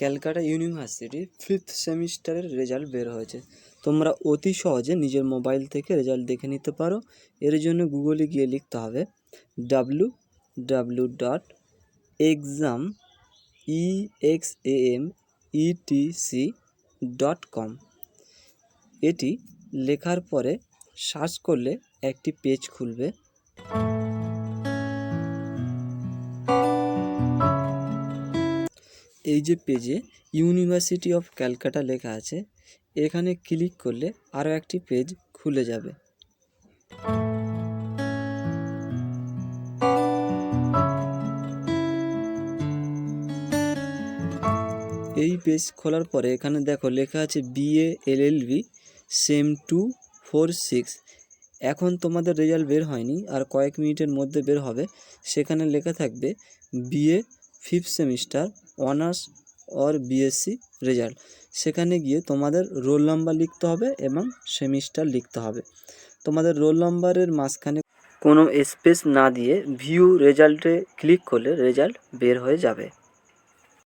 Calcutta university fifth সেমিস্টারের result বের হয়েছে। তোমরা অতি সহজে নিজের মোবাইল থেকে রেজাল্ট দেখে নিতে পারো। এর জন্য গুগলে গিয়ে লিখতে হবে W W dot exam E X A M ETC dot com এটি লেখার পরে সার্চ করলে একটি পেজ খুলবে। এই যে পেজে ইউনিভার্সিটি অফ ক্যালকাটা লেখা আছে, এখানে ক্লিক করলে আরও একটি পেজ খুলে যাবে। এই পেজ খোলার পরে এখানে দেখো লেখা আছে BA LLB sem two four six এখন তোমাদের রেজাল্ট বের হয়নি, আর কয়েক মিনিটের মধ্যে বের হবে। সেখানে লেখা থাকবে BA fifth semester honours or BSc result সেখানে গিয়ে তোমাদের রোল নাম্বার লিখতে হবে এবং সেমিস্টার লিখতে হবে। তোমাদের রোল নাম্বারের মাঝখানে কোনো স্পেস না দিয়ে ভিউ রেজাল্টে ক্লিক করলে রেজাল্ট বের হয়ে যাবে।